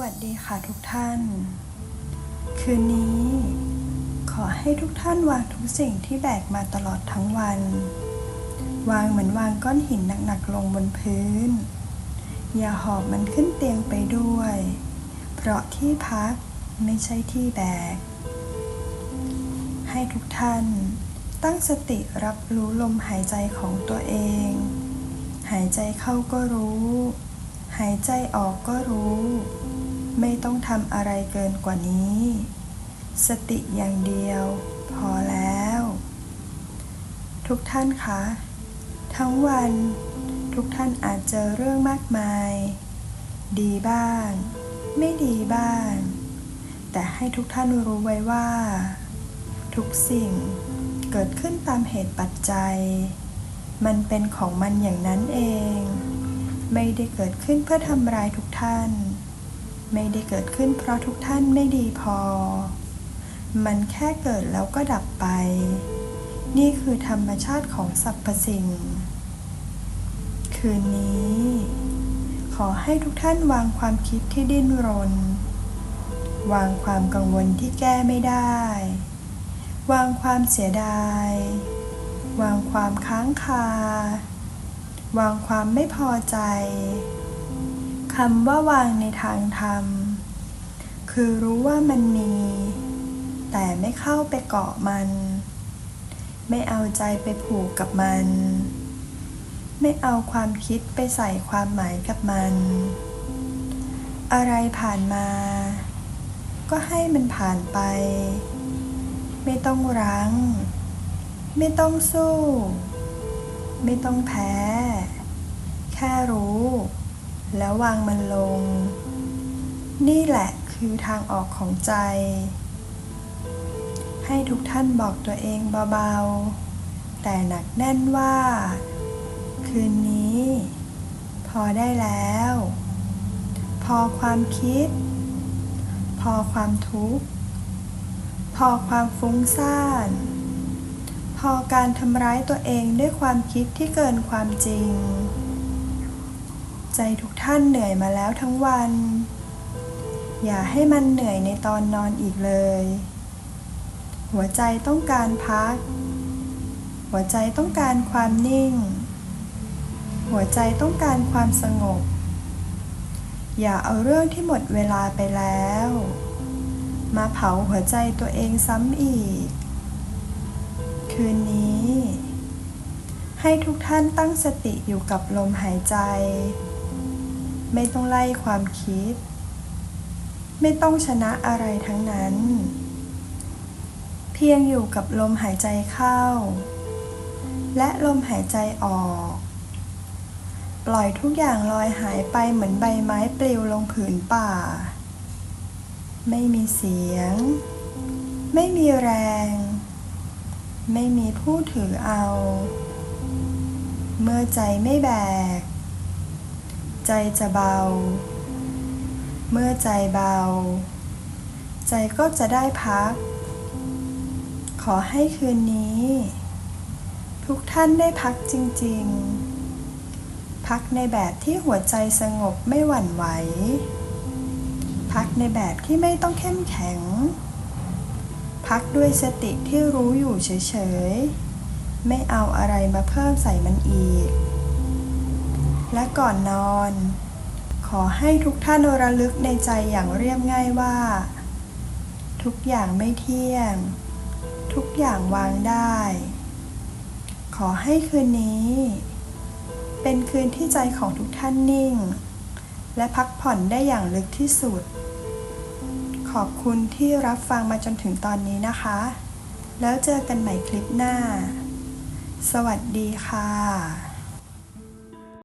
วัสดีค่ะทุกท่าน คืนนี้ ขอให้ทุกท่านวางทุกสิ่งที่แบกมาตลอดทั้งวัน วางเหมือนวางก้อนหินหนักๆลงบนพื้น อย่าหอบมันขึ้นเตียงไปด้วย เพราะที่พักไม่ใช่ที่แบก ให้ทุกท่าน ตั้งสติรับรู้ลมหายใจของตัวเอง หายใจเข้าก็รู้หายใจออกก็รู้ ไม่ต้องทำอะไรเกินกว่านี้ สติอย่างเดียว พอแล้ว ทุกท่านคะ ทั้งวัน ทุกท่านอาจเจอเรื่องมากมาย ดีบ้าง ไม่ดีบ้าง แต่ให้ทุกท่านรู้ไว้ว่า ทุกสิ่งเกิดขึ้นตามเหตุปัจจัย มันเป็นของมันอย่างนั้นเอง ไม่ได้เกิดขึ้นเพื่อทำร้ายทุกท่าน ไม่ได้เกิดขึ้นเพราะทุกท่านไม่ดีพอ มันแค่เกิดแล้วก็ดับไป นี่คือธรรมชาติของสรรพสิ่ง คืนนี้ ขอให้ทุกท่านวางความคิดที่ดิ้นรน วางความกังวลที่แก้ไม่ได้ วางความเสียดาย วางความค้างคา วางความไม่พอใจ คำว่าวางในทางธรรม คือรู้ว่ามันมี แต่ไม่เข้าไปเกาะมัน ไม่เอาใจไปผูกกับมัน ไม่เอาความคิดไปใส่ความหมายกับมัน อะไรผ่านมา ก็ให้มันผ่านไป ไม่ต้องรั้ง ไม่ต้องสู้ ไม่ต้องแพ้ แค่รู้ แล้ววางมันลง นี่แหละคือทางออกของใจ ให้ทุกท่านบอกตัวเองเบาๆ แต่หนักแน่นว่า คืนนี้ พอได้แล้ว พอความคิด พอความทุกข์ พอความฟุ้งซ่าน พอการทำร้ายตัวเองด้วยความคิดที่เกินความจริง ใจทุกท่านเหนื่อยมาแล้วทั้งวัน อย่าให้มันเหนื่อยในตอนนอนอีกเลย หัวใจต้องการพัก หัวใจต้องการความนิ่ง หัวใจต้องการความสงบ อย่าเอาเรื่องที่หมดเวลาไปแล้ว มาเผาหัวใจตัวเองซ้ำอีก คืนนี้ให้ทุกท่านตั้งสติอยู่กับลมหายใจ ไม่ต้องไล่ความคิด ไม่ต้องชนะอะไรทั้งนั้น เพียงอยู่กับลมหายใจเข้า และลมหายใจออก ปล่อยทุกอย่างลอยหายไปเหมือนใบไม้ปลิวลงผืนป่า ไม่มีเสียง ไม่มีแรง ไม่มีผู้ถือเอา เมื่อใจไม่แบก ใจจะเบา เมื่อใจเบา ใจก็จะได้พัก ขอให้คืนนี้ ทุกท่านได้พักจริง ๆ พักในแบบที่หัวใจสงบไม่หวั่นไหว พักในแบบที่ไม่ต้องเข้มแข็ง พักด้วยสติที่รู้อยู่เฉย ๆ ไม่เอาอะไรมาเพิ่มใส่มันอีก และก่อนนอน ขอให้ทุกท่านระลึกในใจอย่างเรียบง่ายว่า ทุกอย่างไม่เที่ยง ทุกอย่างวางได้ ขอให้คืนนี้ เป็นคืนที่ใจของทุกท่านนิ่ง และพักผ่อนได้อย่างลึกที่สุด ขอบคุณที่รับฟังมาจนถึงตอนนี้นะคะ แล้วเจอกันใหม่คลิปหน้า สวัสดีค่ะ